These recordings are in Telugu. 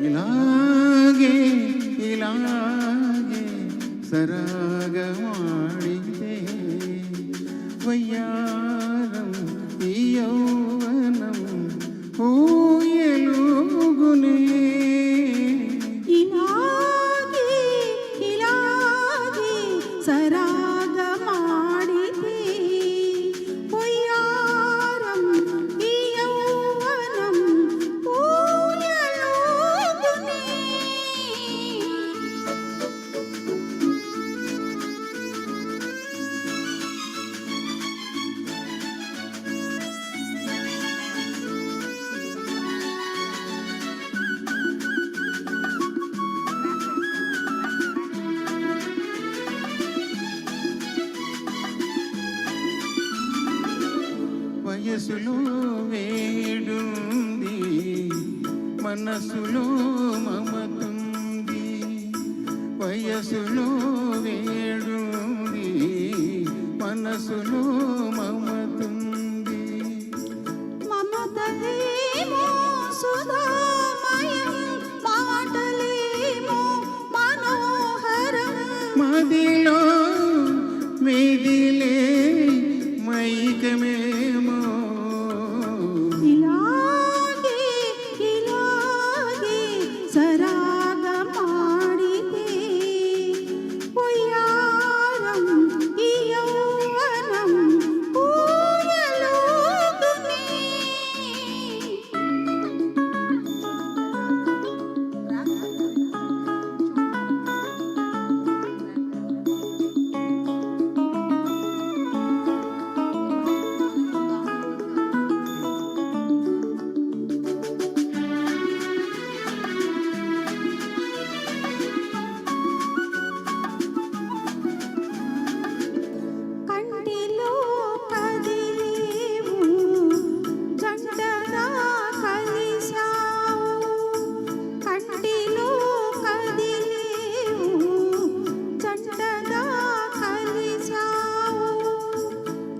ಇಲಾಗೆ ಇಲಾಗೆ ಸರಾಗ ಮಾಡಿದೆ ವಯ್ಯಾ వయసులో వేడుంది. మనసులో మమతుంది. వయసులో వేడుంది. మనసులో మమతుంది. మమతలేమో సుధామయం మాటలేమో మనోహరం. మదిలో మెదిలే మైకమేమో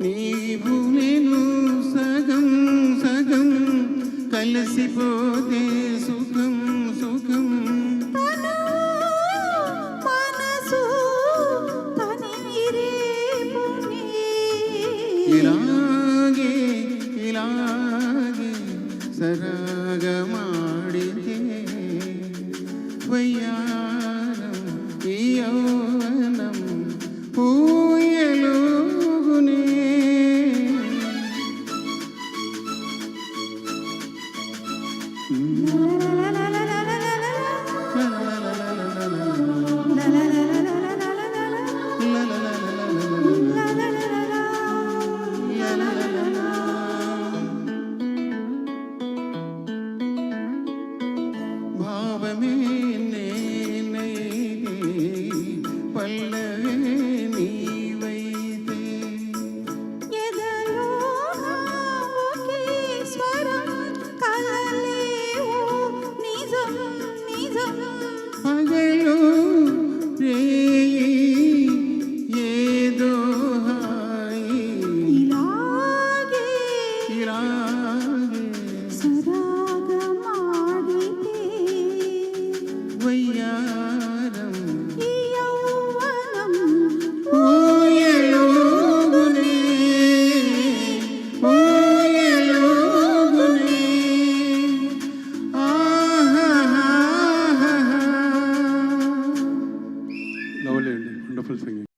నీవు నేను సగం సగం కలిసిపోతే సుఖం సుఖం. ఇలాగే ఇలాగే సరాగమాడితే వయ్యారం